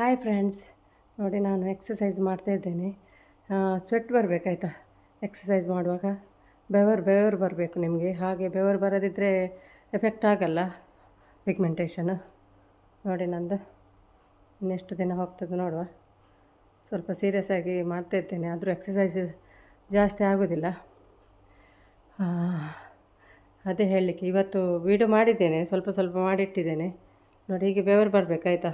Hi friends ನೋಡಿ ನಾನು exercise ಮಾಡ್ತಾ ಇದ್ದೇನೆ. ಸ್ವೆಟ್ ಬರಬೇಕಾಯ್ತಾ? ಎಕ್ಸಸೈಸ್ ಮಾಡುವಾಗ? ಬೆವರು ಬೆವರು ಬರಬೇಕು ನಿಮಗೆ. ಹಾಗೆ ಬೆವರು ಬರದಿದ್ದರೆ ಎಫೆಕ್ಟ್ ಆಗಲ್ಲ ಪಿಗ್ಮೆಂಟೇಷನು ನೋಡಿ ನಂದು. ಇನ್ನೆಷ್ಟು ದಿನ ಹೋಗ್ತದೆ ನೋಡುವ. ಸ್ವಲ್ಪ ಸೀರಿಯಸ್ ಆಗಿ ಮಾಡ್ತಾ ಇದ್ದೇನೆ. ಆದರೂ ಎಕ್ಸಸೈಸ್ ಜಾಸ್ತಿ ಆಗೋದಿಲ್ಲ. ಅದೇ ಹೇಳಲಿಕ್ಕೆ ಇವತ್ತು ವೀಡಿಯೋ ಮಾಡಿದ್ದೇನೆ. ಸ್ವಲ್ಪ ಸ್ವಲ್ಪ ಮಾಡಿಟ್ಟಿದ್ದೇನೆ. ನೋಡಿ, ಹೀಗೆ ಬೆವರು ಬರಬೇಕಾಯ್ತಾ?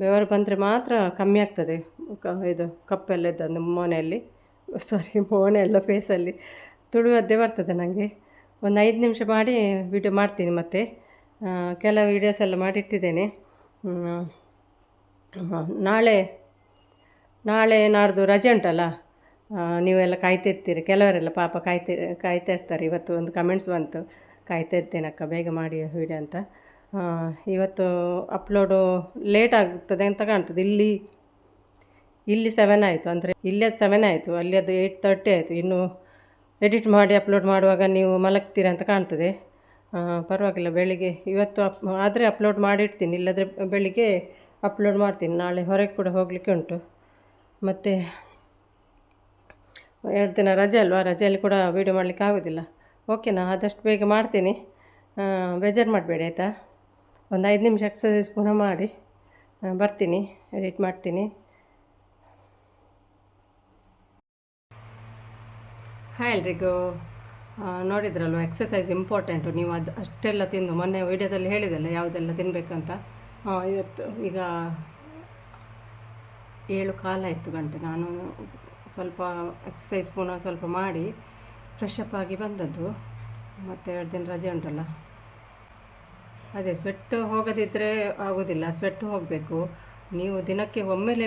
ಬೆವರು ಬಂದರೆ ಮಾತ್ರ ಕಮ್ಮಿ ಆಗ್ತದೆ. ಕ, ಇದು ಕಪ್ಪೆಲ್ಲ ಇದ್ದದ್ದು ಮೋನೆಯಲ್ಲಿ. ಸಾರಿ ಮೋನೆ ಎಲ್ಲ ಫೇಸಲ್ಲಿ ತುಳುವದ್ದೇ ಬರ್ತದೆ ನನಗೆ ಒಂದು ಐದು ನಿಮಿಷ ಮಾಡಿ ವಿಡಿಯೋ ಮಾಡ್ತೀನಿ ಮತ್ತೆ. ಕೆಲವು ವೀಡಿಯೋಸ್ ಎಲ್ಲ ಮಾಡಿಟ್ಟಿದ್ದೇನೆ. ನಾಳೆ ನಾಳೆ ನಾಡ್ದು ರಜೆ ಉಂಟಲ್ಲ? ನೀವೆಲ್ಲ ಕಾಯ್ತಿರ್ತೀರಿ. ಕೆಲವರೆಲ್ಲ ಪಾಪ ಕಾಯ್ತಿ, ಕಾಯ್ತಾ ಇರ್ತಾರೆ. ಇವತ್ತು ಒಂದು ಕಮೆಂಟ್ಸ್ ಬಂತು. ಕಾಯ್ತಾ ಇರ್ತೇನಕ್ಕ ಬೇಗ ಮಾಡಿ ವಿಡಿಯೋ ಅಂತ. ಇವತ್ತು ಅಪ್ಲೋಡು ಲೇಟ್ ಆಗ್ತದೆ ಅಂತ ಕಾಣ್ತದೆ. ಇಲ್ಲಿ ಇಲ್ಲಿ ಸೆವೆನ್ ಆಯಿತು. ಅಂದರೆ ಇಲ್ಲಿ ಅದು ಸೆವೆನ್ ಆಯಿತು. ಅಲ್ಲಿ ಅದು ಏಯ್ಟ್ ತರ್ಟಿ ಆಯಿತು. ಇನ್ನು ಎಡಿಟ್ ಮಾಡಿ ಅಪ್ಲೋಡ್ ಮಾಡುವಾಗ ನೀವು ಮಲಗ್ತೀರ ಅಂತ ಕಾಣ್ತದೆ. ಪರವಾಗಿಲ್ಲ. ಬೆಳಿಗ್ಗೆ, ಇವತ್ತು ಅಪ್ ಆದರೆ ಅಪ್ಲೋಡ್ ಮಾಡಿಡ್ತೀನಿ. ಇಲ್ಲದ್ರೆ ಬೆಳಿಗ್ಗೆ ಅಪ್ಲೋಡ್ ಮಾಡ್ತೀನಿ. ನಾಳೆ ಹೊರಗೆ ಕೂಡ ಹೋಗಲಿಕ್ಕೆ ಉಂಟು. ಮತ್ತು ಎರಡು ದಿನ ರಜೆ ಅಲ್ವಾ? ರಜೆಯಲ್ಲಿ ಕೂಡ ವೀಡಿಯೋ ಮಾಡಲಿಕ್ಕೆ ಆಗೋದಿಲ್ಲ. ಓಕೆನಾ ಆದಷ್ಟು ಬೇಗ ಮಾಡ್ತೀನಿ. ಬೇಜಾರು ಮಾಡಬೇಡಿ, ಆಯಿತಾ? ಒಂದು ಐದು ನಿಮಿಷ ಎಕ್ಸಸೈಸ್ ಪುನಃ ಮಾಡಿ ಬರ್ತೀನಿ ಎಡಿಟ್ ಮಾಡ್ತೀನಿ. ಹಾಯ್ ಎಲ್ರಿಗೂ. ನೋಡಿದ್ರಲ್ವ ಎಕ್ಸಸೈಸ್ ಇಂಪಾರ್ಟೆಂಟು ನೀವು ಅದು, ಅಷ್ಟೆಲ್ಲ ತಿಂದು, ಮೊನ್ನೆ ವೀಡಿಯೋದಲ್ಲಿ ಹೇಳಿದೆಲ್ಲ ಯಾವುದೆಲ್ಲ ತಿನ್ನಬೇಕಂತ ಇವತ್ತು ಈಗ ಏಳು ಕಾಲಾಯಿತು ಗಂಟೆ. ನಾನು ಸ್ವಲ್ಪ ಎಕ್ಸಸೈಸ್ ಪುನಃ ಸ್ವಲ್ಪ ಮಾಡಿ ಫ್ರೆಶ್ ಅಪ್ ಆಗಿ ಬಂದದ್ದು. ಮತ್ತು ಎರಡು ದಿನ ರಜೆ ಉಂಟಲ್ಲ. ಅದೇ ಸ್ವೆಟ್ ಹೋಗದಿದ್ದರೆ ಆಗೋದಿಲ್ಲ ಸ್ವೆಟ್ ಹೋಗಬೇಕು. ನೀವು ದಿನಕ್ಕೆ ಒಮ್ಮೆಲೆ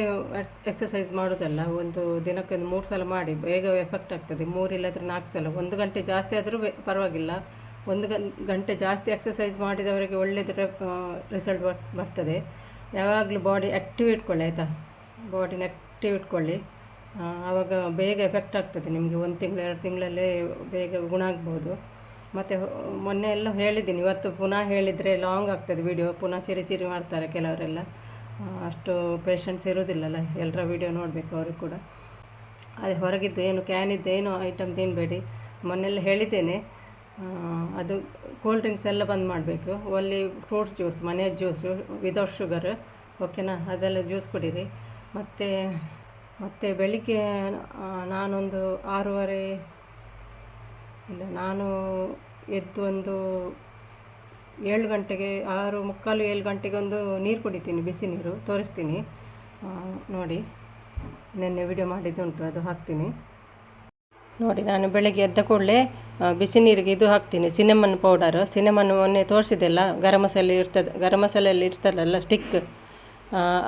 ಎಕ್ಸಸೈಸ್ ಮಾಡೋದಲ್ಲ, ಒಂದು ದಿನಕ್ಕೆ ಒಂದು ಮೂರು ಸಲ ಮಾಡಿ, ಬೇಗ ಎಫೆಕ್ಟ್ ಆಗ್ತದೆ. ಮೂರು ಇಲ್ಲದ್ರೆ ನಾಲ್ಕು ಸಲ, ಒಂದು ಗಂಟೆ ಜಾಸ್ತಿ ಆದರೂ ಪರವಾಗಿಲ್ಲ. ಒಂದು ಗಂಟೆ ಜಾಸ್ತಿ ಎಕ್ಸಸೈಸ್ ಮಾಡಿದವರಿಗೆ ಒಳ್ಳೆಯದು ರಿಸಲ್ಟ್ ಬರ್, ಬರ್ತದೆ. ಯಾವಾಗಲೂ ಬಾಡಿ ಆ್ಯಕ್ಟಿವ್ ಇಟ್ಕೊಳ್ಳಿ, ಆಯಿತಾ? ಬಾಡಿನ ಆ್ಯಕ್ಟಿವ್ ಇಟ್ಕೊಳ್ಳಿ. ಆವಾಗ ಬೇಗ ಎಫೆಕ್ಟ್ ಆಗ್ತದೆ ನಿಮಗೆ, ಒಂದು ತಿಂಗಳು, ಎರಡು ತಿಂಗಳಲ್ಲೇ ಬೇಗ ಗುಣ ಆಗ್ಬೋದು. ಮತ್ತು ಮೊನ್ನೆ ಎಲ್ಲ ಹೇಳಿದ್ದೀನಿ. ಇವತ್ತು ಪುನಃ ಹೇಳಿದರೆ ಲಾಂಗ್ ಆಗ್ತದೆ ವಿಡಿಯೋ ಪುನಃ ಚಿರಿ ಚಿರಿ ಮಾಡ್ತಾರೆ ಕೆಲವರೆಲ್ಲ. ಅಷ್ಟು ಪೇಷನ್ಸ್ ಇರೋದಿಲ್ಲಲ್ಲ. ಎಲ್ಲರ ವಿಡಿಯೋ ನೋಡಬೇಕು ಅವರು ಕೂಡ. ಅದೇ ಹೊರಗಿದ್ದು ಏನು ಕ್ಯಾನಿದ್ದು ಏನು ಐಟಮ್ ತಿನ್ನಬೇಡಿ ಮೊನ್ನೆಲ್ಲ ಹೇಳಿದ್ದೇನೆ. ಅದು ಕೂಲ್ ಡ್ರಿಂಕ್ಸ್ ಎಲ್ಲ ಬಂದ್ ಮಾಡಬೇಕು. ಒಲ್ಲಿ ಫ್ರೂಟ್ಸ್ ಜ್ಯೂಸ್ ಮನೆಯ ಜ್ಯೂಸು ವಿದೌಟ್ ಶುಗರ್ ಓಕೆನಾ ಅದೆಲ್ಲ ಜ್ಯೂಸ್ ಕುಡೀರಿ. ಮತ್ತು ಮತ್ತು ಬೆಳಿಗ್ಗೆ ನಾನೊಂದು ಆರೂವರೆ ಇಲ್ಲ, ನಾನು ಎದ್ದು ಒಂದು ಏಳು ಗಂಟೆಗೆ, ಆರು ಮುಕ್ಕಾಲು ಏಳು ಗಂಟೆಗೆ ಒಂದು ನೀರು ಕುಡಿತೀನಿ, ಬಿಸಿ ನೀರು, ತೋರಿಸ್ತೀನಿ. ನೋಡಿ, ನಿನ್ನೆ ವಿಡಿಯೋ ಮಾಡಿದ್ದುಂಟು, ಅದು ಹಾಕ್ತೀನಿ. ನೋಡಿ, ನಾನು ಬೆಳಗ್ಗೆ ಎದ್ದ ಕೂಡಲೇ ಬಿಸಿ ನೀರಿಗೆ ಇದು ಹಾಕ್ತೀನಿ, ಸಿನೆಮನ್ ಪೌಡರ್ ಸಿನೆಮನ್ ಮೊನ್ನೆ ತೋರಿಸಿದೆಲ್ಲ ಗರಂ ಮಸಾಲೆ ಇರ್ತದೆ, ಗರಂ ಮಸಾಲೆಯಲ್ಲಿ ಇರ್ತದಲ್ಲ ಸ್ಟಿಕ್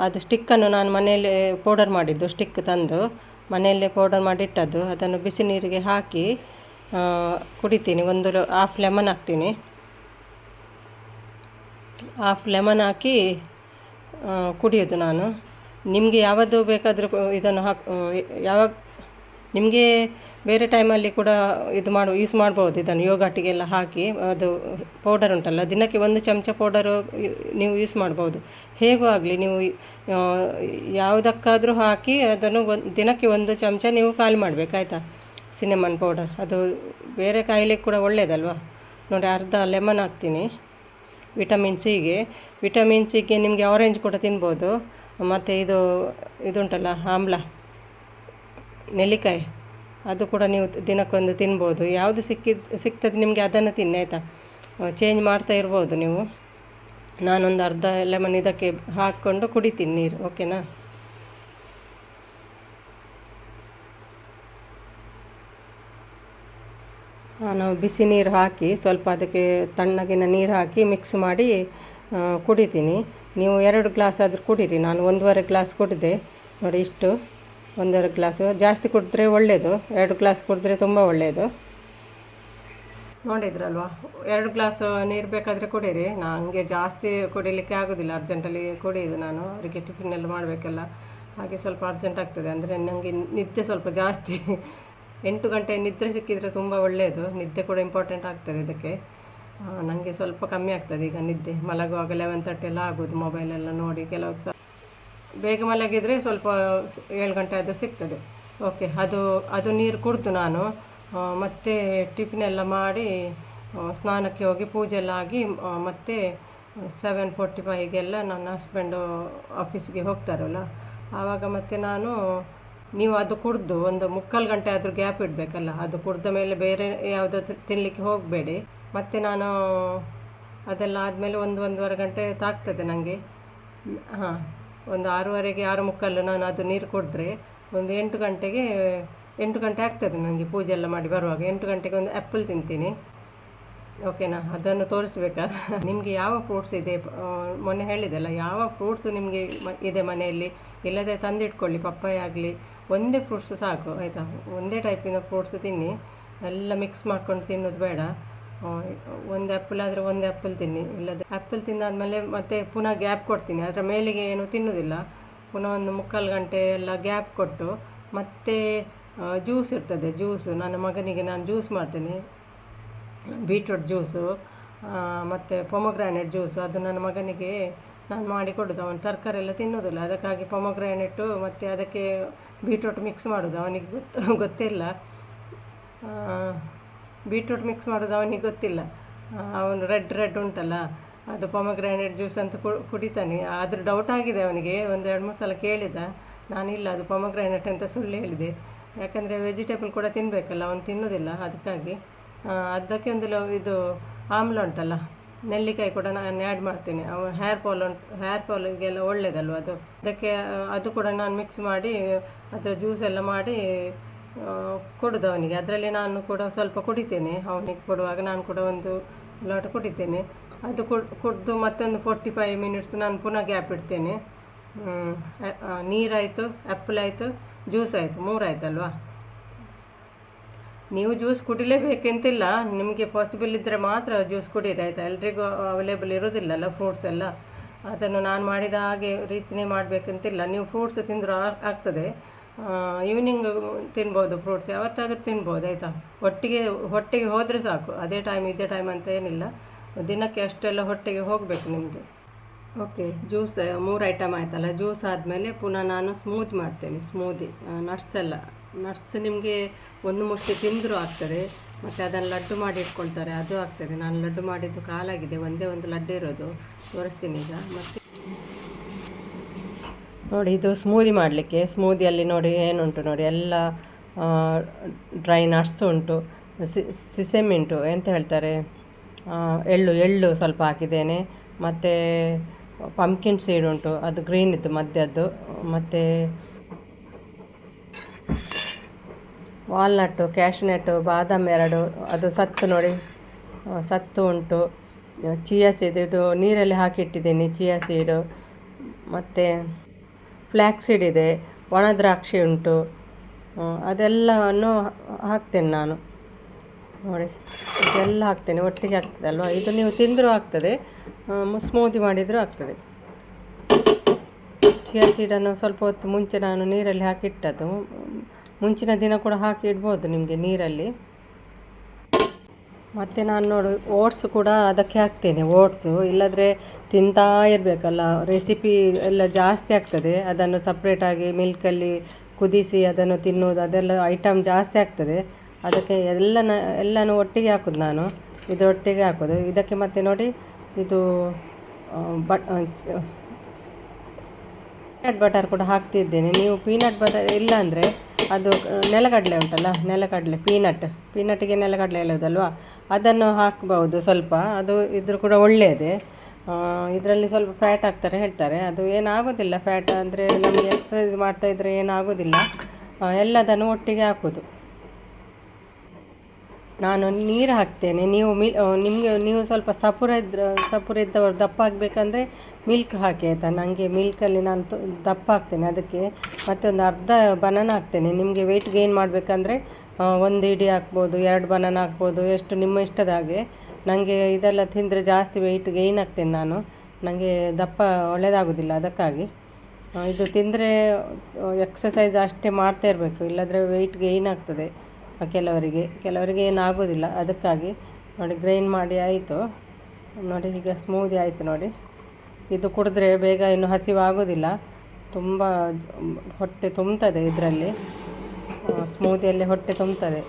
ಅದು ಸ್ಟಿಕ್ಕನ್ನು ನಾನು ಮನೆಯಲ್ಲೇ ಪೌಡರ್ ಮಾಡಿದ್ದು ಸ್ಟಿಕ್ ತಂದು, ಮನೆಯಲ್ಲೇ ಪೌಡರ್ ಮಾಡಿ ಇಟ್ಟದ್ದು ಅದನ್ನು ಬಿಸಿ ನೀರಿಗೆ ಹಾಕಿ ಕುಡಿತೀನಿ, ಒಂದು ಹಾಫ್ ಲೆಮನ್ ಹಾಕ್ತೀನಿ. ಹಾಫ್ ಲೆಮನ್ ಹಾಕಿ ಕುಡಿಯೋದು ನಾನು. ನಿಮಗೆ ಯಾವುದು ಬೇಕಾದರೂ ಇದನ್ನು ಹಾಕಿ ಯಾವಾಗ, ನಿಮಗೆ ಬೇರೆ ಟೈಮಲ್ಲಿ ಕೂಡ ಇದು ಮಾಡು ಯೂಸ್ ಮಾಡ್ಬೋದು ಇದನ್ನು, ಯೋಗಾಟಿಗೆಲ್ಲ ಹಾಕಿ. ಅದು ಪೌಡರ್ ಉಂಟಲ್ಲ, ದಿನಕ್ಕೆ ಒಂದು ಚಮಚ ಪೌಡರು ನೀವು ಯೂಸ್ ಮಾಡ್ಬೋದು. ಹೇಗೂ ಆಗಲಿ, ನೀವು ಯಾವುದಕ್ಕಾದರೂ ಹಾಕಿ ಅದನ್ನು ಒಂದು ದಿನಕ್ಕೆ ಒಂದು ಚಮಚ ನೀವು ಖಾಲಿ ಮಾಡಬೇಕಾಯ್ತಾ ಸಿನೆಮನ್ ಪೌಡರ್ ಅದು ಬೇರೆ ಕಾಯಿಲೆ ಕೂಡ ಒಳ್ಳೆಯದಲ್ವಾ ನೋಡಿ ಅರ್ಧ ಲೆಮನ್ ಹಾಕ್ತೀನಿ. ವಿಟಮಿನ್ ಸಿಗೆ ವಿಟಮಿನ್ ಸಿಗೆ ನಿಮಗೆ ಆರೆಂಜ್ ಕೂಡ ತಿನ್ಬೋದು. ಮತ್ತು ಇದು, ಇದುಂಟಲ್ಲ, ಆಮ್ಲ, ನೆಲ್ಲಿಕಾಯಿ. ಅದು ಕೂಡ ನೀವು ದಿನಕ್ಕೊಂದು ತಿನ್ಬೋದು. ಯಾವುದು ಸಿಕ್ಕಿದ್ದು ಸಿಗ್ತದೆ ನಿಮಗೆ ಅದನ್ನು ತಿನ್ನಿ, ಆಯಿತಾ? ಚೇಂಜ್ ಮಾಡ್ತಾ ಇರ್ಬೋದು ನೀವು. ನಾನೊಂದು ಅರ್ಧ ಲೆಮನ್ ಇದಕ್ಕೆ ಹಾಕ್ಕೊಂಡು ಕುಡಿತೀನಿ ನೀರು ಓಕೆನಾ ನಾನು ಬಿಸಿ ನೀರು ಹಾಕಿ ಸ್ವಲ್ಪ ಅದಕ್ಕೆ ತಣ್ಣಗಿನ ನೀರು ಹಾಕಿ ಮಿಕ್ಸ್ ಮಾಡಿ ಕುಡಿತೀನಿ. ನೀವು ಎರಡು ಗ್ಲಾಸ್ ಆದರೂ ಕುಡೀರಿ. ನಾನು ಒಂದೂವರೆ ಗ್ಲಾಸ್ ಕುಡಿದೆ. ನೋಡಿ ಇಷ್ಟು. ಒಂದೂವರೆ ಗ್ಲಾಸು. ಜಾಸ್ತಿ ಕುಡಿದ್ರೆ ಒಳ್ಳೆಯದು ಎರಡು ಗ್ಲಾಸ್ ಕುಡಿದ್ರೆ ತುಂಬ ಒಳ್ಳೆಯದು ನೋಡಿದ್ರಲ್ವಾ? ಎರಡು ಗ್ಲಾಸ್ ನೀರು ಬೇಕಾದರೆ ಕುಡೀರಿ. ನನಗೆ ಜಾಸ್ತಿ ಕುಡಿಲಿಕ್ಕೆ ಆಗೋದಿಲ್ಲ. ಅರ್ಜೆಂಟಲ್ಲಿ ಕುಡಿಯೋದು ನಾನು. ಅವರಿಗೆ ಟಿಫಿನೆಲ್ಲ ಮಾಡಬೇಕಲ್ಲ. ಹಾಗೆ ಸ್ವಲ್ಪ ಅರ್ಜೆಂಟ್ ಆಗ್ತದೆ. ಅಂದರೆ ನನಗೆ ನಿದ್ದೆ ಸ್ವಲ್ಪ ಜಾಸ್ತಿ. ಎಂಟು ಗಂಟೆ ನಿದ್ರೆ ಸಿಕ್ಕಿದರೆ ತುಂಬ ಒಳ್ಳೆಯದು. ನಿದ್ದೆ ಕೂಡ ಇಂಪಾರ್ಟೆಂಟ್ ಆಗ್ತದೆ ಇದಕ್ಕೆ. ನನಗೆ ಸ್ವಲ್ಪ ಕಮ್ಮಿ ಆಗ್ತದೆ ಈಗ ನಿದ್ದೆ. ಮಲಗುವಾಗ ಲೆವೆನ್ ತರ್ಟಿ ಎಲ್ಲ ಆಗೋದು ಮೊಬೈಲೆಲ್ಲ ನೋಡಿ ಕೆಲವು ಸಹ ಬೇಗ ಮಲಗಿದರೆ ಸ್ವಲ್ಪ ಏಳು ಗಂಟೆ ಆದರೂ ಸಿಗ್ತದೆ. ಓಕೆ ಅದು ಅದು ನೀರು ಕುಡಿದು ನಾನು ಮತ್ತೆ ಟಿಫಿನ್ ಎಲ್ಲ ಮಾಡಿ ಸ್ನಾನಕ್ಕೆ ಹೋಗಿ ಪೂಜೆ ಎಲ್ಲ ಆಗಿ ಮತ್ತೆ ಸೆವೆನ್ ಫೋರ್ಟಿ ಫೈವ್ಗೆಲ್ಲ ನನ್ನ ಹಸ್ಬೆಂಡು ಆಫೀಸ್ಗೆ ಹೋಗ್ತಾರಲ್ಲ. ಆವಾಗ ಮತ್ತೆ ನಾನು ನೀವು ಅದು ಕುಡಿದು ಒಂದು ಮುಕ್ಕಾಲು ಗಂಟೆ ಆದರೂ ಗ್ಯಾಪ್ ಇಡಬೇಕಲ್ಲ, ಅದು ಕುಡಿದ ಮೇಲೆ ಬೇರೆ ಯಾವುದಾದ್ರೂ ತಿನ್ನಲಿಕ್ಕೆ ಹೋಗಬೇಡಿ. ಮತ್ತು ನಾನು ಅದೆಲ್ಲ ಆದಮೇಲೆ ಒಂದು ಒಂದೂವರೆ ಗಂಟೆ ತಾಗ್ತದೆ ನನಗೆ ಹಾಂ, ಒಂದು ಆರೂವರೆಗೆ, ಆರು ಮುಕ್ಕಾಲು ನಾನು ಅದು ನೀರು ಕುಡಿದ್ರೆ ಒಂದು ಎಂಟು ಗಂಟೆಗೆ, ಎಂಟು ಗಂಟೆ ಆಗ್ತದೆ ನನಗೆ ಪೂಜೆ ಎಲ್ಲ ಮಾಡಿ ಬರುವಾಗ. ಎಂಟು ಗಂಟೆಗೆ ಒಂದು ಆ್ಯಪಲ್ ತಿಂತೀನಿ. ಓಕೆನಾ ಅದನ್ನು ತೋರಿಸ್ಬೇಕಾ? ನಿಮಗೆ ಯಾವ ಫ್ರೂಟ್ಸ್ ಇದೆ? ಮೊನ್ನೆ ಹೇಳಿದೆಲ್ಲ ಯಾವ ಫ್ರೂಟ್ಸು ನಿಮಗೆ ಇದೆ ಮನೆಯಲ್ಲಿ? ಇಲ್ಲದೆ ತಂದಿಟ್ಕೊಳ್ಳಿ, ಪಪ್ಪಾಯ ಆಗಲಿ, ಒಂದೇ ಫ್ರೂಟ್ಸ್ ಸಾಕು, ಆಯಿತಾ? ಒಂದೇ ಟೈಪಿನ ಫ್ರೂಟ್ಸ್ ತಿನ್ನಿ, ಎಲ್ಲ ಮಿಕ್ಸ್ ಮಾಡ್ಕೊಂಡು ತಿನ್ನೋದು ಬೇಡ. ಒಂದು ಆ್ಯಪಲ್ ಆದರೆ ಒಂದು ಆ್ಯಪಲ್ ತಿನ್ನಿ, ಇಲ್ಲದೆ ಆ್ಯಪಲ್ ತಿಂದಾದಮೇಲೆ ಮತ್ತೆ ಪುನಃ ಗ್ಯಾಪ್ ಕೊಡ್ತೀನಿ. ಅದರ ಮೇಲಿಗೆ ಏನು ತಿನ್ನೋದಿಲ್ಲ. ಪುನಃ ಒಂದು ಮುಕ್ಕಾಲು ಗಂಟೆ ಎಲ್ಲ ಗ್ಯಾಪ್ ಕೊಟ್ಟು, ಮತ್ತೆ ಜ್ಯೂಸ್ ಇರ್ತದೆ ಜ್ಯೂಸು ನನ್ನ ಮಗನಿಗೆ ನಾನು ಜ್ಯೂಸ್ ಮಾಡ್ತೇನೆ. ಬೀಟ್ರೂಟ್ ಜ್ಯೂಸು ಮತ್ತು ಪೊಮೊಗ್ರಾನೆಟ್ ಜ್ಯೂಸು, ಅದು ನನ್ನ ಮಗನಿಗೆ ನಾನು ಮಾಡಿ ಕೊಡೋದು. ಅವನು ತರಕಾರಿ ಎಲ್ಲ ತಿನ್ನೋದಿಲ್ಲ ಅದಕ್ಕಾಗಿ ಪೊಮೊಗ್ರಾನೆಟ್ಟು ಮತ್ತು ಅದಕ್ಕೆ ಬೀಟ್ರೂಟ್ ಮಿಕ್ಸ್ ಮಾಡೋದು. ಅವನಿಗೆ ಗೊತ್ತು, ಗೊತ್ತಿಲ್ಲ. ಬೀಟ್ರೂಟ್ ಮಿಕ್ಸ್ ಮಾಡೋದು ಅವನಿಗೆ ಗೊತ್ತಿಲ್ಲ. ಅವನು ರೆಡ್ ರೆಡ್ ಉಂಟಲ್ಲ. ಅದು ಪೊಮೊಗ್ರಾನೆಟ್ ಜ್ಯೂಸ್ ಅಂತ ಕುಡಿತಾನೆ. ಆದರೂ ಡೌಟ್ ಆಗಿದೆ ಅವನಿಗೆ. ಒಂದು ಎರಡು ಮೂರು ಸಲ ಕೇಳಿದ. ನಾನಿಲ್ಲ, ಅದು ಪೊಮೊಗ್ರಾನೆಟ್ ಅಂತ ಸುಳ್ಳು ಹೇಳಿದೆ. ಯಾಕಂದರೆ ವೆಜಿಟೇಬಲ್ ಕೂಡ ತಿನ್ನಬೇಕಲ್ಲ ಅವನು ತಿನ್ನೋದಿಲ್ಲ. ಅದಕ್ಕಾಗಿ ಅದಕ್ಕೆ ಒಂದು ಲ- ಇದು ಆಮ್ಲ ಉಂಟಲ್ಲ, ನೆಲ್ಲಿಕಾಯಿ ಕೂಡ ನಾನು ಆ್ಯಡ್ ಮಾಡ್ತೀನಿ. ಅವನು ಹೇರ್ ಫಾಲ್ ಉಂಟು ಹೇರ್ ಫಾಲಿಗೆಲ್ಲ ಒಳ್ಳೆಯದಲ್ವ ಅದು? ಅದಕ್ಕೆ ಅದು ಕೂಡ ನಾನು ಮಿಕ್ಸ್ ಮಾಡಿ, ಅದರ ಜ್ಯೂಸ್ ಎಲ್ಲ ಮಾಡಿ ಕೊಡೋದು ಅವನಿಗೆ. ಅದರಲ್ಲಿ ನಾನು ಕೂಡ ಸ್ವಲ್ಪ ಕುಡಿತೇನೆ. ಅವನಿಗೆ ಕೊಡುವಾಗ ನಾನು ಕೂಡ ಒಂದು ಲೋಟ ಕುಡಿತೇನೆ. ಅದು ಕುಡ್, ಕುಡಿದು ಮತ್ತೊಂದು ಫೋರ್ಟಿ ಫೈವ್ ಮಿನಿಟ್ಸ್ ನಾನು ಪುನಃ ಗ್ಯಾಪ್ ಇಡ್ತೇನೆ. ನೀರಾಯಿತು ಆ್ಯಪಲ್ ಆಯಿತು ಜ್ಯೂಸ್ ಆಯಿತು, ಮೂರಾಯ್ತಲ್ವಾ? ನೀವು ಜ್ಯೂಸ್ ಕುಡಿಲೇಬೇಕಂತಿಲ್ಲ, ನಿಮಗೆ ಪಾಸಿಬಲ್ ಇದ್ದರೆ ಮಾತ್ರ ಜ್ಯೂಸ್ ಕುಡೀರಿ, ಆಯಿತಾ? ಎಲ್ರಿಗೂ ಅವೈಲೇಬಲ್ ಇರೋದಿಲ್ಲಲ್ಲ ಫ್ರೂಟ್ಸ್ ಎಲ್ಲ. ಅದನ್ನು ನಾನು ಮಾಡಿದ ಹಾಗೆ ರೀತಿನೇ ಮಾಡಬೇಕಂತಿಲ್ಲ. ನೀವು ಫ್ರೂಟ್ಸ್ ತಿಂದರೂ ಆಗ್ತದೆ. ಈವ್ನಿಂಗ್ ತಿನ್ಬೋದು ಫ್ರೂಟ್ಸ್ ಯಾವತ್ತಾದರೂ ತಿನ್ಬೋದು, ಆಯಿತಾ? ಒಟ್ಟಿಗೆ, ಹೊಟ್ಟೆಗೆ ಹೋದರೆ ಸಾಕು. ಅದೇ ಟೈಮ್ ಇದೇ ಟೈಮ್ ಅಂತ ಏನಿಲ್ಲ. ದಿನಕ್ಕೆ ಅಷ್ಟೆಲ್ಲ ಹೊಟ್ಟೆಗೆ ಹೋಗಬೇಕು ನಿಮ್ಮದು ಓಕೆ ಜ್ಯೂಸ್ ಮೂರು ಐಟಮ್ ಆಯ್ತಲ್ಲ? ಜ್ಯೂಸ್ ಆದಮೇಲೆ ಪುನಃ ನಾನು ಸ್ಮೂತ್ ಮಾಡ್ತೇನೆ ಸ್ಮೂದಿ ನಟ್ಸ್ ಎಲ್ಲ. ನಟ್ಸ್ ನಿಮಗೆ ಒಂದು ಮುಷ್ಟಿ ತಿಂದರೂ ಆಗ್ತದೆ, ಮತ್ತು ಅದನ್ನು ಲಡ್ಡು ಮಾಡಿ ಇಟ್ಕೊಳ್ತಾರೆ, ಅದು ಆಗ್ತದೆ. ನಾನು ಲಡ್ಡು ಮಾಡಿದ್ದು ಕಾಲಾಗಿದೆ, ಒಂದೇ ಒಂದು ಲಡ್ಡು ಇರೋದು. ತೋರಿಸ್ತೀನಿ ಈಗ. ಮತ್ತು ನೋಡಿ, ಇದು ಸ್ಮೂದಿ ಮಾಡಲಿಕ್ಕೆ. ಸ್ಮೂದಿಯಲ್ಲಿ ನೋಡಿ, ಏನುಂಟು ನೋಡಿ, ಎಲ್ಲ ಡ್ರೈ ನಟ್ಸ್ ಉಂಟು. ಸಿ- ಸಿಸೆಮ್ ಉಂಟು. ಎಂತ ಹೇಳ್ತಾರೆ? ಎಳ್ಳು ಎಳ್ಳು ಸ್ವಲ್ಪ ಹಾಕಿದ್ದೇನೆ. ಮತ್ತು ಪಂಪ್ಕಿನ್ ಸೀಡ್ ಉಂಟು. ಅದು ಗ್ರೀನ್ ಇತ್ತು ಮಧ್ಯದ್ದು ಮತ್ತು ವಾಲ್ನಟ್ಟು ಕ್ಯಾಶ್ನೆಟ್ಟು ಬಾದಾಮಿ ಎರಡು, ಅದು ಸತ್ತು ನೋಡಿ. ಸತ್ತು ಉಂಟು. ಚಿಯಾ ಸೀಡ್, ಇದು ನೀರಲ್ಲಿ ಹಾಕಿಟ್ಟಿದ್ದೀನಿ ಚಿಯಾ ಸೀಡು. ಮತ್ತು ಫ್ಲ್ಯಾಕ್ಸ್ ಸೀಡ್ ಇದೆ ಒಣ ದ್ರಾಕ್ಷಿ ಉಂಟು ಅದೆಲ್ಲವನ್ನು ಹಾಕ್ತೇನೆ ನಾನು. ನೋಡಿ, ಇದೆಲ್ಲ ಹಾಕ್ತೇನೆ, ಒಟ್ಟಿಗೆ ಆಗ್ತದೆ ಅಲ್ವಾ? ಇದು ನೀವು ತಿಂದರೂ ಆಗ್ತದೆ ಸ್ಮೂದಿ ಮಾಡಿದರೂ ಆಗ್ತದೆ. ಚಿಯಾ ಸೀಡನ್ನು ಸ್ವಲ್ಪ ಹೊತ್ತು ಮುಂಚೆ ನಾನು ನೀರಲ್ಲಿ ಹಾಕಿಟ್ಟದ್ದು. ಮುಂಚಿನ ದಿನ ಕೂಡ ಹಾಕಿ ಇಡ್ಬೋದು ನಿಮಗೆ ನೀರಲ್ಲಿ. ಮತ್ತು ನಾನು ನೋಡು ಓಟ್ಸ್ ಕೂಡ ಅದಕ್ಕೆ ಹಾಕ್ತೇನೆ ಓಟ್ಸು ಇಲ್ಲದ್ರೆ ತಿಂತಾ ಇರಬೇಕಲ್ಲ ರೆಸಿಪಿ ಎಲ್ಲ ಜಾಸ್ತಿ ಆಗ್ತದೆ, ಅದನ್ನು ಸಪ್ರೇಟಾಗಿ ಮಿಲ್ಕಲ್ಲಿ ಕುದಿಸಿ ಅದನ್ನು ತಿನ್ನೋದು ಅದೆಲ್ಲ ಐಟಮ್ ಜಾಸ್ತಿ ಆಗ್ತದೆ. ಅದಕ್ಕೆ ಎಲ್ಲ ಎಲ್ಲನೂ ಒಟ್ಟಿಗೆ ಹಾಕೋದು ನಾನು ಇದು ಒಟ್ಟಿಗೆ ಹಾಕೋದು. ಇದಕ್ಕೆ ಮತ್ತೆ ನೋಡಿ, ಇದು ಬಟ್ ಪೀನಟ್ ಬಟರ್ ಕೂಡ ಹಾಕ್ತಿದ್ದೇನೆ. ನೀವು ಪೀನಟ್ ಬಟರ್ ಇಲ್ಲ ಅಂದರೆ ಅದು ನೆಲಗಡಲೆ ಉಂಟಲ್ಲ, ನೆಲಗಡಲೆ ಪೀನಟ್ ಪೀನಟ್ಟಿಗೆ ನೆಲಗಡಲೆ ಹೇಳೋದಲ್ವಾ ಅದನ್ನು ಹಾಕ್ಬೋದು ಸ್ವಲ್ಪ, ಅದು ಇದ್ರೂ ಕೂಡ ಒಳ್ಳೆಯದೇ ಇದರಲ್ಲಿ ಸ್ವಲ್ಪ ಫ್ಯಾಟ್ ಹಾಕ್ತಾರೆ, ಹೇಳ್ತಾರೆ. ಅದು ಏನಾಗೋದಿಲ್ಲ ಫ್ಯಾಟ್ ಅಂದರೆ ನಮಗೆ ಎಕ್ಸಸೈಸ್ ಮಾಡ್ತಾಯಿದ್ರೆ ಏನಾಗೋದಿಲ್ಲ. ಎಲ್ಲದನ್ನು ಒಟ್ಟಿಗೆ ಹಾಕೋದು. ನಾನು ನೀರು ಹಾಕ್ತೇನೆ. ನೀವು ಮಿಲ್ ನಿಮಗೆ ನೀವು ಸ್ವಲ್ಪ ಸಪುರ ಇದ್ರ, ಸಪುರ ಇದ್ದವರು ದಪ್ಪ ಆಗಬೇಕಂದ್ರೆ ಮಿಲ್ಕ್ ಹಾಕಿ ಆಯಿತಾ? ನನಗೆ ಮಿಲ್ಕಲ್ಲಿ ನಾನು ದಪ್ಪ ಹಾಕ್ತೇನೆ ಅದಕ್ಕೆ. ಮತ್ತೆ ಒಂದು ಅರ್ಧ ಬನಾನ ಹಾಕ್ತೇನೆ. ನಿಮಗೆ ವೆಯ್ಟ್ ಗೇನ್ ಮಾಡಬೇಕಂದ್ರೆ ಒಂದು ಇಡಿ ಹಾಕ್ಬೋದು, ಎರಡು ಬನಾನ ಹಾಕ್ಬೋದು, ಎಷ್ಟು ನಿಮ್ಮ ಇಷ್ಟದ ಹಾಗೆ. ನನಗೆ ಇದೆಲ್ಲ ತಿಂದರೆ ಜಾಸ್ತಿ ವೆಯ್ಟ್ ಗೇನ್ ಆಗ್ತೇನೆ ನಾನು. ನನಗೆ ದಪ್ಪ ಒಳ್ಳೆಯದಾಗೋದಿಲ್ಲ ಅದಕ್ಕಾಗಿ. ಇದು ತಿಂದರೆ ಎಕ್ಸಸೈಸ್ ಅಷ್ಟೇ ಮಾಡ್ತಾ ಇರಬೇಕು. ಇಲ್ಲದ್ರೆ ವೆಯ್ಟ್ ಗೇನ್ ಆಗ್ತದೆ. ಆ, ಕೆಲವರಿಗೆ ಕೆಲವರಿಗೆ ಏನಾಗೋದಿಲ್ಲ ಅದಕ್ಕಾಗಿ ನೋಡಿ ಗ್ರೈಂಡ್ ಮಾಡಿ ಆಯಿತು. ನೋಡಿ ಈಗ ಸ್ಮೂದಿ ಆಯಿತು ನೋಡಿ. ಇದು ಕುಡಿದ್ರೆ ಬೇಗ ಇನ್ನು ಹಸಿವಾಗೋದಿಲ್ಲ ತುಂಬ ಹೊಟ್ಟೆ ತುಂಬ್ತದೆ ಇದರಲ್ಲಿ. ಸ್ಮೂದಿಯಲ್ಲಿ ಹೊಟ್ಟೆ ತುಂಬ್ತದೆ.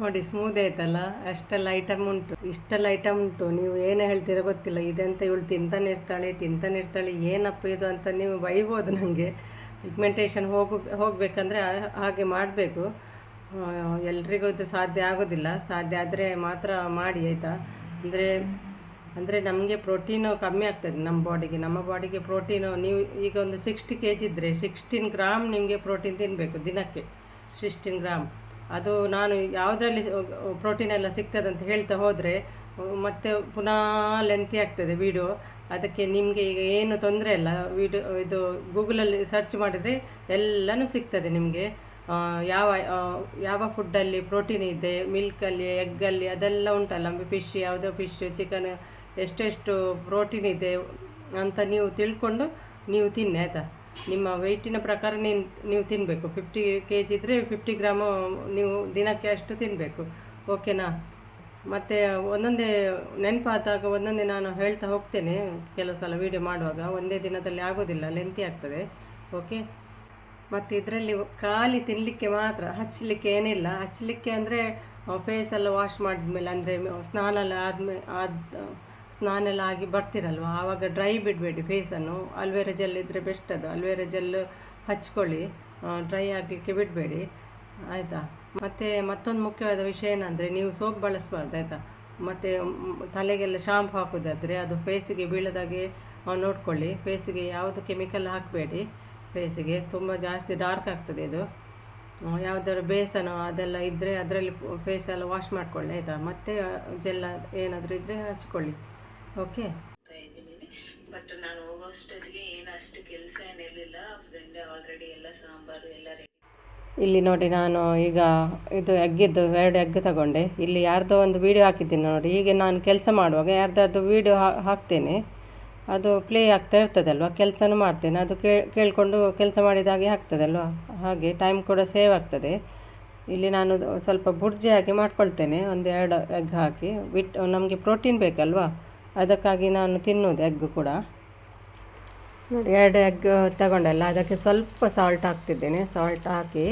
ನೋಡಿ ಸ್ಮೂದ್ ಆಯ್ತಲ್ಲ? ಅಷ್ಟೆಲ್ಲ ಐಟಮ್ ಉಂಟು. ಇಷ್ಟೆಲ್ಲ ಐಟಮ್ ಉಂಟು. ನೀವು ಏನು ಹೇಳ್ತೀರ ಗೊತ್ತಿಲ್ಲ. ಇದೆಂತ ಇವಳು ತಿಂತಾನೆ ಇರ್ತಾಳೆ ತಿಂತಾನೆ ಇರ್ತಾಳೆ, ಏನಪ್ಪ ಇದು ಅಂತ ನೀವು ಬೈಬೋದು ನನಗೆ ಪಿಗ್ಮೆಂಟೇಷನ್ ಹೋಗು, ಹೋಗಬೇಕಂದ್ರೆ ಹಾಗೆ ಮಾಡಬೇಕು. ಎಲ್ರಿಗೂ ಇದು ಸಾಧ್ಯ ಆಗೋದಿಲ್ಲ. ಸಾಧ್ಯ ಆದರೆ ಮಾತ್ರ ಮಾಡಿ, ಆಯಿತಾ? ಅಂದರೆ ಅಂದರೆ ನಮಗೆ ಪ್ರೋಟೀನು ಕಮ್ಮಿ ಆಗ್ತದೆ ನಮ್ಮ ಬಾಡಿಗೆ ನಮ್ಮ ಬಾಡಿಗೆ ಪ್ರೋಟೀನು ನೀವು ಈಗ ಒಂದು ಸಿಕ್ಸ್ಟಿ ಕೆ ಜಿ ಇದ್ದರೆ ಸಿಕ್ಸ್ಟೀನ್ ಗ್ರಾಮ್ ನಿಮಗೆ ಪ್ರೋಟೀನ್ ತಿನ್ನಬೇಕು ದಿನಕ್ಕೆ. ಸಿಕ್ಸ್ಟೀನ್ ಗ್ರಾಮ್ ಅದು ನಾನು ಯಾವುದರಲ್ಲಿ ಪ್ರೋಟೀನ್ ಎಲ್ಲ ಸಿಗ್ತದೆ ಅಂತ ಹೇಳ್ತಾ ಹೋದರೆ, ಮತ್ತೆ ಪುನಃ ಲೆಂತಿ ಆಗ್ತದೆ ವೀಡಿಯೋ ಅದಕ್ಕೆ ನಿಮಗೆ ಈಗ ಏನು ತೊಂದರೆ ಇಲ್ಲ. ವೀಡಿಯೋ ಇದು ಗೂಗಲಲ್ಲಿ ಸರ್ಚ್ ಮಾಡಿದರೆ ಎಲ್ಲನೂ ಸಿಗ್ತದೆ ನಿಮಗೆ. ಯಾವ ಯಾವ ಫುಡ್ಡಲ್ಲಿ ಪ್ರೋಟೀನ್ ಇದೆ ಮಿಲ್ಕಲ್ಲಿ ಎಗ್ಗಲ್ಲಿ ಅದೆಲ್ಲ ಉಂಟಲ್ಲ. ಫಿಶ್ ಯಾವುದೋ ಫಿಶ್ ಚಿಕನ್ ಎಷ್ಟೆಷ್ಟು ಪ್ರೋಟೀನ್ ಇದೆ ಅಂತ ನೀವು ತಿಳ್ಕೊಂಡು ನೀವು ತಿನ್ನಿ, ಆಯಿತಾ? ನಿಮ್ಮ ವೆಯ್ಟಿನ ಪ್ರಕಾರ ನೀನು, ನೀವು ತಿನ್ನಬೇಕು ಫಿಫ್ಟಿ ಕೆ ಜಿ ಇದ್ದರೆ ಫಿಫ್ಟಿ ಗ್ರಾಮು ನೀವು ದಿನಕ್ಕೆ ಅಷ್ಟು ತಿನ್ನಬೇಕು ಓಕೆನಾ ಮತ್ತು ಒಂದೊಂದೇ ನೆನಪಾದಾಗ ಒಂದೊಂದೇ ನಾನು ಹೇಳ್ತಾ ಹೋಗ್ತೇನೆ ಕೆಲವು ಸಲ ವೀಡಿಯೋ ಮಾಡುವಾಗ. ಒಂದೇ ದಿನದಲ್ಲಿ ಆಗೋದಿಲ್ಲ ಲೆಂತಿ ಆಗ್ತದೆ. ಓಕೆ ಮತ್ತು ಇದರಲ್ಲಿ ಖಾಲಿ ತಿನ್ನಲಿಕ್ಕೆ ಮಾತ್ರ ಹಚ್ಚಲಿಕ್ಕೆ ಏನಿಲ್ಲ. ಹಚ್ಚಲಿಕ್ಕೆ ಅಂದರೆ ಫೇಸ್ ಎಲ್ಲ ವಾಶ್ ಮಾಡಿದ್ಮೇಲೆ, ಅಂದರೆ ಸ್ನಾನ ಎಲ್ಲ ಆದಮೇಲೆ ಆದ ಸ್ನಾನ ಎಲ್ಲ ಆಗಿ ಬರ್ತೀರಲ್ವ? ಆವಾಗ ಡ್ರೈ ಬಿಡಬೇಡಿ ಫೇಸನ್ನು ಅಲ್ವೇರ ಜೆಲ್ ಇದ್ದರೆ ಬೆಸ್ಟ್ ಅದು. ಅಲ್ವೇರ ಜೆಲ್ ಹಚ್ಕೊಳ್ಳಿ. ಡ್ರೈ ಆಗಲಿಕ್ಕೆ ಬಿಡಬೇಡಿ. ಆಯಿತಾ? ಮತ್ತು ಮತ್ತೊಂದು ಮುಖ್ಯವಾದ ವಿಷಯ ಏನಂದರೆ, ನೀವು ಸೋಪ್ ಬಳಸಬಾರ್ದು, ಆಯಿತಾ? ಮತ್ತು ತಲೆಗೆಲ್ಲ ಶಾಂಪ್ ಹಾಕೋದಾದರೆ ಅದು ಫೇಸಿಗೆ ಬೀಳದಾಗೆ ನೋಡಿಕೊಳ್ಳಿ. ಫೇಸಿಗೆ ಯಾವುದು ಕೆಮಿಕಲ್ ಹಾಕಬೇಡಿ. ಫೇಸಿಗೆ ತುಂಬ ಜಾಸ್ತಿ ಡಾರ್ಕ್ ಆಗ್ತದೆ ಇದು. ಯಾವುದಾದ್ರು ಬೇಸನ ಅದೆಲ್ಲ ಇದ್ದರೆ ಅದರಲ್ಲಿ ಫೇಸ್ ಎಲ್ಲ ವಾಶ್ ಮಾಡ್ಕೊಳ್ಳಿ, ಆಯಿತಾ? ಮತ್ತೆ ಜೆಲ್ಲ ಏನಾದರೂ ಇದ್ದರೆ ಹಚ್ಕೊಳ್ಳಿ. ಓಕೆ. ಬಟ್ ನಾನು ಹೋಗೋಷ್ಟೊತ್ತಿಗೆ ಏನು ಅಷ್ಟು ಕೆಲಸ ಏನಿರಲಿಲ್ಲ ಫ್ರೆಂಡ್ ಆಲ್ರೆಡಿ ಎಲ್ಲ ಸಾಂಬಾರು ಎಲ್ಲ ರೆಡಿ ಇಲ್ಲಿ ನೋಡಿ ನಾನು ಈಗ ಇದು ಎಗ್ಗಿದ್ದು ಎರಡು ಎಗ್ ತಗೊಂಡೆ. ಇಲ್ಲಿ ಯಾರ್ದೋ ಒಂದು ವೀಡಿಯೋ ಹಾಕಿದ್ದೀನಿ ನೋಡಿ. ಹೀಗೆ ನಾನು ಕೆಲಸ ಮಾಡುವಾಗ ಯಾರ್ದಾದ್ರು ವೀಡಿಯೋ ಹಾಕ್ತೇನೆ. ಅದು ಪ್ಲೇ ಆಗ್ತಾ ಇರ್ತದಲ್ವ? ಕೆಲಸನೂ ಮಾಡ್ತೇನೆ. ಅದು ಕೇಳ್ ಕೇಳಿಕೊಂಡು ಕೆಲಸ ಮಾಡಿದಾಗೆ ಆಗ್ತದಲ್ವ? ಹಾಗೆ ಟೈಮ್ ಕೂಡ ಸೇವ್ ಆಗ್ತದೆ. ಇಲ್ಲಿ ನಾನು ಸ್ವಲ್ಪ ಬುರ್ಜಿ ಹಾಕಿ ಮಾಡ್ಕೊಳ್ತೇನೆ. ಒಂದು ಎರಡು ಎಗ್ ಹಾಕಿ. ವಿಟ್ ನಮಗೆ ಪ್ರೋಟೀನ್ ಬೇಕಲ್ವಾ? ಅದಕ್ಕಾಗಿ ನಾನು ತಿನ್ನೋದು ಎಗ್ ಕೂಡ. ನೋಡಿ. ಎರಡು ಎಗ್ ತಗೊಂಡಲ್ಲ ಅದಕ್ಕೆ ಸ್ವಲ್ಪ ಸಾಲ್ಟ್ ಹಾಕ್ತಿದ್ದೇನೆ. ಸಾಲ್ಟ್ ಹಾಕಿ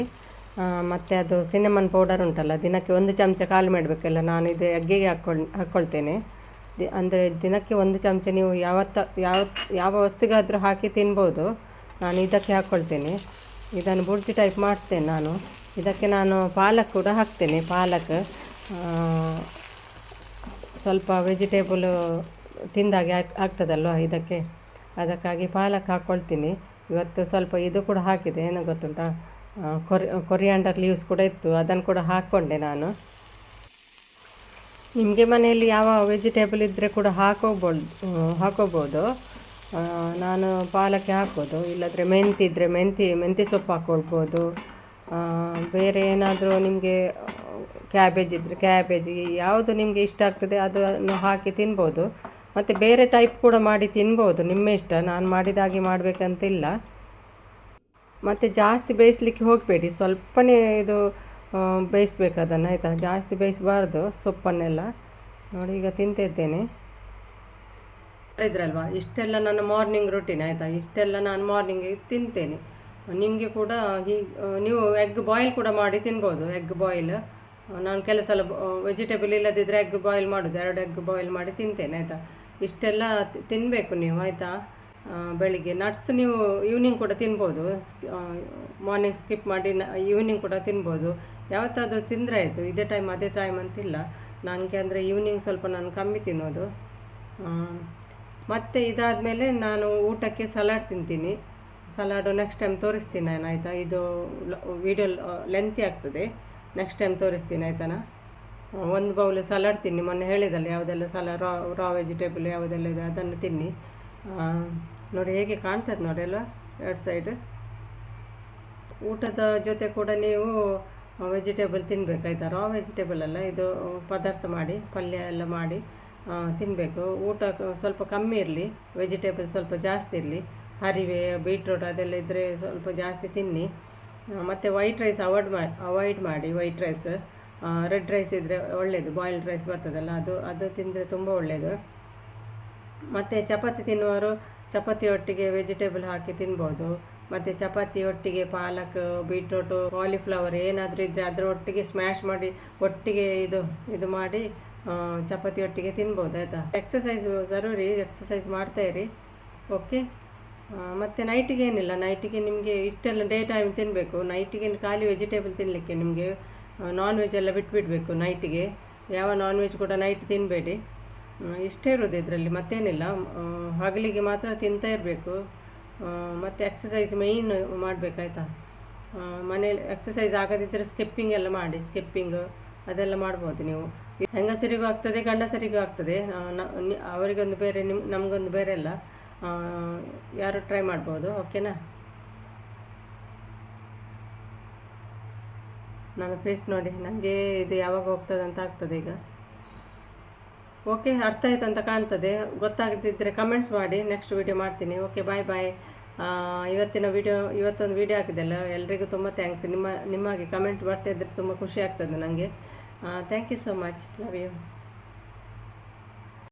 ಮತ್ತು ಅದು ಸಿನೆಮನ್ ಪೌಡರ್ ಉಂಟಲ್ಲ ದಿನಕ್ಕೆ ಒಂದು ಚಮಚ ಖಾಲಿ ಮಾಡಬೇಕಲ್ಲ ನಾನು ಇದು ಎಗ್ಗಿಗೆ ಹಾಕೊಂಡು ಹಾಕ್ಕೊಳ್ತೇನೆ ದಿ ಅಂದರೆ ದಿನಕ್ಕೆ ಒಂದು ಚಮಚ ನೀವು ಯಾವತ್ತ ಯಾವ ಯಾವ ವಸ್ತುಗಾದರೂ ಹಾಕಿ ತಿನ್ಬೋದು. ನಾನು ಇದಕ್ಕೆ ಹಾಕ್ಕೊಳ್ತೇನೆ ಇದನ್ನು ಬುರ್ಜಿ ಟೈಪ್ ಮಾಡ್ತೇನೆ ನಾನು. ಇದಕ್ಕೆ ನಾನು ಪಾಲಕ್ ಕೂಡ ಹಾಕ್ತೇನೆ ಪಾಲಕ್. ಸ್ವಲ್ಪ ವೆಜಿಟೇಬಲು ತಿಂದಾಗೆ ಆಗ್- ಆಗ್ತದಲ್ವ ಇದಕ್ಕೆ? ಅದಕ್ಕಾಗಿ ಪಾಲಕ್ ಹಾಕ್ಕೊಳ್ತೀನಿ ಇವತ್ತು ಸ್ವಲ್ಪ ಇದು ಕೂಡ ಹಾಕಿದೆ, ಏನೋ ಗೊತ್ತುಂಟ? ಕೊರಿ, ಕೊರಿಯಾಂಡರ್ ಲೀವ್ಸ್ ಕೂಡ ಇತ್ತು, ಅದನ್ನು ಕೂಡ ಹಾಕ್ಕೊಂಡೆ ನಾನು. ನಿಮಗೆ ಮನೆಯಲ್ಲಿ ಯಾವ ವೆಜಿಟೇಬಲ್ ಇದ್ದರೆ ಕೂಡ ಹಾಕೋಬೋದು. ಹಾಕೋಬೋದು ನಾನು ಪಾಲಕ್ಕೆ ಹಾಕೋದು ಇಲ್ಲದ್ರೆ ಮೆಂತಿ ಇದ್ದರೆ ಮೆಂತಿ ಮೆಂತಿ ಸೊಪ್ಪು ಹಾಕ್ಕೊಳ್ಬೋದು ಬೇರೆ ಏನಾದರೂ ನಿಮಗೆ ಕ್ಯಾಬೇಜ್ ಇದ್ದರೆ ಕ್ಯಾಬೇಜ್ ಯಾವುದು ನಿಮಗೆ ಇಷ್ಟ ಆಗ್ತದೆ ಅದನ್ನು ಹಾಕಿ ತಿನ್ಬೋದು. ಮತ್ತು ಬೇರೆ ಟೈಪ್ ಕೂಡ ಮಾಡಿ ತಿನ್ಬೋದು. ನಿಮ್ಮ ಇಷ್ಟ? ನಾನು ಮಾಡಿದಾಗೆ ಮಾಡಬೇಕಂತಿಲ್ಲ. ಮತ್ತು ಜಾಸ್ತಿ ಬೇಯಿಸ್ಲಿಕ್ಕೆ ಹೋಗಬೇಡಿ. ಸ್ವಲ್ಪನೇ ಇದು ಬೇಯಿಸ್ಬೇಕು ಅದನ್ನು, ಆಯಿತಾ? ಜಾಸ್ತಿ ಬೇಯಿಸಬಾರ್ದು, ಸೊಪ್ಪನ್ನೆಲ್ಲ. ನೋಡಿ, ಈಗ ತಿಂತಿದ್ದೇನೆ. ಇದ್ರಲ್ವಾ ಇಷ್ಟೆಲ್ಲ ನನ್ನ ಮಾರ್ನಿಂಗ್ ರೂಟೀನ್ ಆಯಿತಾ? ಇಷ್ಟೆಲ್ಲ ನಾನು ಮಾರ್ನಿಂಗ್ ತಿಂತೇನೆ. ನಿಮಗೆ ಕೂಡ ಹೀಗೆ ನೀವು ಎಗ್ ಬಾಯ್ಲ್ ಕೂಡ ಮಾಡಿ ತಿನ್ಬೋದು. ಎಗ್ ಬಾಯ್ಲ್ ನಾನು ಕೆಲವು ಸಲ ವೆಜಿಟೇಬಲ್ ಇಲ್ಲದಿದ್ದರೆ ಎಗ್ ಬಾಯ್ಲ್ ಮಾಡೋದು. ಎರಡು ಎಗ್ ಬಾಯ್ಲ್ ಮಾಡಿ ತಿಂತೇನೆ, ಆಯಿತಾ? ಇಷ್ಟೆಲ್ಲ ತಿನ್ನಬೇಕು ನೀವು, ಆಯಿತಾ? ಬೆಳಿಗ್ಗೆ. ನಟ್ಸ್ ನೀವು ಈವ್ನಿಂಗ್ ಕೂಡ ತಿನ್ಬೋದು. ಮಾರ್ನಿಂಗ್ ಸ್ಕಿಪ್ ಮಾಡಿ ಈವ್ನಿಂಗ್ ಕೂಡ ತಿನ್ಬೋದು. ಯಾವತ್ತಾದರೂ ತಿಂದರೆ ಆಯಿತು. ಇದೇ ಟೈಮ್ ಅದೇ ಟೈಮ್ ಅಂತಿಲ್ಲ. ನನಗೆ ಅಂದರೆ ಈವ್ನಿಂಗ್ ಸ್ವಲ್ಪ ನಾನು ಕಮ್ಮಿ ತಿನ್ನೋದು. ಮತ್ತೆ ಇದಾದ ಮೇಲೆ ನಾನು ಊಟಕ್ಕೆ ಸಲಾಡ್ ತಿಂತೀನಿ. ಸಲಾಡು ನೆಕ್ಸ್ಟ್ ಟೈಮ್ ತೋರಿಸ್ತೀನಿ ನಾನು, ಆಯಿತಾ? ಇದು ವಿಡಿಯೋ ಲೆಂತಿ ಆಗ್ತದೆ. ನೆಕ್ಸ್ಟ್ ಟೈಮ್ ತೋರಿಸ್ತೀನಿ, ಆಯ್ತಾನಾ? ಒಂದು ಬೌಲ್ ಸಲಾಡ್ ತಿನ್ನಿ. ಮೊನ್ನೆ ಹೇಳಿದಲ್ಲ, ಯಾವುದೆಲ್ಲ ಸಲಾಡ್ ರಾ ರಾ ವೆಜಿಟೇಬಲ್ ಯಾವುದೆಲ್ಲ ಇದೆ ಅದನ್ನು ತಿನ್ನಿ. ನೋಡಿ ಹೇಗೆ ಕಾಣ್ತದೆ ನೋಡಿ ಅಲ್ವಾ, ಎರಡು ಸೈಡ್ ಊಟದ ಜೊತೆ ಕೂಡ ನೀವು ವೆಜಿಟೇಬಲ್ ತಿನ್ನಬೇಕಾಯ್ತಾ ರಾ ವೆಜಿಟೇಬಲ್ ಅಲ್ಲ, ಇದು ಪದಾರ್ಥ ಮಾಡಿ, ಪಲ್ಯ ಎಲ್ಲ ಮಾಡಿ ತಿನ್ನಬೇಕು ಊಟ ಸ್ವಲ್ಪ ಕಮ್ಮಿ ಇರಲಿ ವೆಜಿಟೇಬಲ್ ಸ್ವಲ್ಪ ಜಾಸ್ತಿ ಇರಲಿ. ಹರಿವೆ ಬೀಟ್ರೂಟ್ ಅದೆಲ್ಲ ಇದ್ದರೆ ಸ್ವಲ್ಪ ಜಾಸ್ತಿ ತಿನ್ನಿ. ಮತ್ತು ವೈಟ್ ರೈಸ್ ಅವಾಯ್ಡ್ ಮಾಡಿ ಅವಾಯ್ಡ್ ಮಾಡಿ ವೈಟ್ ರೈಸ್ ರೆಡ್ ರೈಸ್ ಇದ್ದರೆ ಒಳ್ಳೆಯದು ಬಾಯ್ಲ್ಡ್ ರೈಸ್ ಬರ್ತದಲ್ಲ, ಅದು ಅದು ತಿಂದರೆ ತುಂಬ ಒಳ್ಳೆಯದು ಮತ್ತು ಚಪಾತಿ ತಿನ್ನುವರು ಚಪಾತಿ ಒಟ್ಟಿಗೆ ವೆಜಿಟೇಬಲ್ ಹಾಕಿ ತಿನ್ಬೋದು. ಮತ್ತು ಚಪಾತಿ ಒಟ್ಟಿಗೆ ಪಾಲಕ್ ಬೀಟ್ರೋಟು ಕಾಲಿಫ್ಲವರ್ ಏನಾದರೂ ಇದ್ದರೆ ಅದರ ಒಟ್ಟಿಗೆ ಸ್ಮ್ಯಾಶ್ ಮಾಡಿ, ಒಟ್ಟಿಗೆ ಇದು ಇದು ಮಾಡಿ ಚಪಾತಿ ಒಟ್ಟಿಗೆ ತಿನ್ಬೋದು, ಆಯಿತಾ? ಎಕ್ಸಸೈಸ್ ಜರೂರಿ ಎಕ್ಸಸೈಸ್ ಮಾಡ್ತಾ ಇರಿ. ಓಕೆ ಮತ್ತು ನೈಟಿಗೆ ಏನಿಲ್ಲ ನೈಟಿಗೆ ನಿಮಗೆ ಇಷ್ಟೆಲ್ಲ ಡೇ ಟೈಮ್ ತಿನ್ನಬೇಕು ನೈಟಿಗೆ ಖಾಲಿ ವೆಜಿಟೇಬಲ್ ತಿನ್ನಲಿಕ್ಕೆ ನಿಮಗೆ ನಾನ್ ವೆಜ್ ಎಲ್ಲ ಬಿಟ್ಬಿಡಬೇಕು ನೈಟಿಗೆ ಯಾವ ನಾನ್ ವೆಜ್ ಕೂಡ ನೈಟ್ ತಿನ್ನಬೇಡಿ ಇಷ್ಟೇ ಇರೋದು ಇದರಲ್ಲಿ, ಮತ್ತೇನಿಲ್ಲ. ಹಗಲಿಗೆ ಮಾತ್ರ ತಿಂತಾ ಇರಬೇಕು. ಮತ್ತು ಎಕ್ಸಸೈಸ್ ಮೇಯ್ನ್ ಮಾಡಬೇಕಾಯ್ತಾ? ಮನೇಲಿ ಎಕ್ಸಸೈಸ್ ಆಗದಿದ್ದರೆ ಸ್ಕಿಪ್ಪಿಂಗ್ ಎಲ್ಲ ಮಾಡಿ ಸ್ಕಿಪ್ಪಿಂಗ್ ಅದೆಲ್ಲ ಮಾಡ್ಬೋದು ನೀವು. ಹೆಂಗಸರಿಗೂ ಆಗ್ತದೆ, ಗಂಡಸರಿಗೂ ಆಗ್ತದೆ. ಅವರಿಗೊಂದು ಬೇರೆ ನಿಮ್ಮ ನಮಗೊಂದು ಬೇರೆ ಅಲ್ಲ. ಯಾರು ಟ್ರೈ ಮಾಡ್ಬೋದು ಓಕೆನಾ ನನ್ನ ಫೇಸ್ ನೋಡಿ ನನಗೆ ಇದು ಯಾವಾಗ ಹೋಗ್ತದಂತ ಆಗ್ತದೆ ಈಗ. ಓಕೆ ಅರ್ಥ ಆಯ್ತು ಅಂತ ಕಾಣ್ತದೆ. ಗೊತ್ತಾಗದಿದ್ದರೆ ಕಮೆಂಟ್ಸ್ ಮಾಡಿ ನೆಕ್ಸ್ಟ್ ವಿಡಿಯೋ ಮಾಡ್ತೀನಿ. ಓಕೆ ಬಾಯ್ ಬಾಯ್ ಇವತ್ತಿನ ವಿಡಿಯೋ ಇವತ್ತೊಂದು ವೀಡಿಯೋ ಹಾಕಿದೆಲ್ಲ ಎಲ್ರಿಗೂ ತುಂಬ ಥ್ಯಾಂಕ್ಸ್ ನಿಮ್ಮ ನಿಮಗೆ ಕಮೆಂಟ್ ಬರ್ತಾ ಇದ್ದರೆ ತುಂಬ ಖುಷಿ ಆಗ್ತದೆ ನನಗೆ thank you so much love you